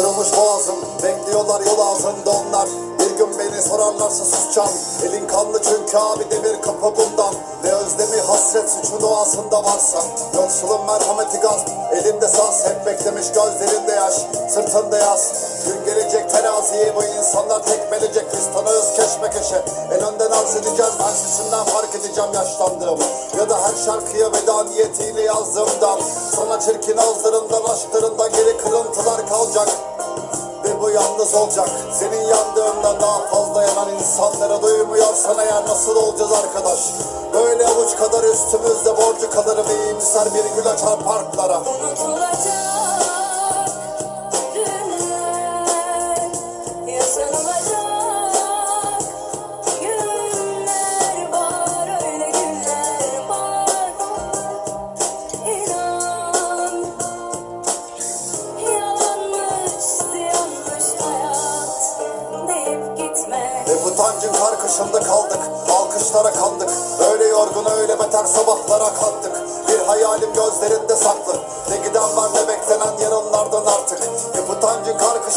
Kurumuş boğazım Bekliyorlar yol ağzında onlar. Bir gün beni sorarlarsa susacağım. Elin kanlı çünkü abi demir kapı bundan. Ve özlemi hasret suçu doğasında varsa Yoksulun merhameti gaz. Elinde saz hep beklemiş gözlerinde yaş. Sırtında yaz Gün gelecek teraziyi bu insanlar tekmelecek. Biz tanığız keşmekeşe. En önden arz edeceğiz sesinden fark edeceğim yaşlandığımı Ya da her şarkıya veda niyetiyle yazdığımdan Sonra çirkin ağızlarından aşklarından geri kırıntılar kalacak. Ve bu yalnız olacak. Senin yandığından daha fazla yanan insanlara duymuyorsan eğer nasıl olacağız arkadaş? Böyle avuç kadar üstümüzde borcu kalır ve iyimser bir gül açar parklara. Unutulacak gitme Ve bu tancın karkışında kaldık Alkışlara kandık. Öyle yorgun öyle beter sabahlara kalktık Bir hayalim gözlerinde saklı. Ne giden var ne beklenen yarınlardan artık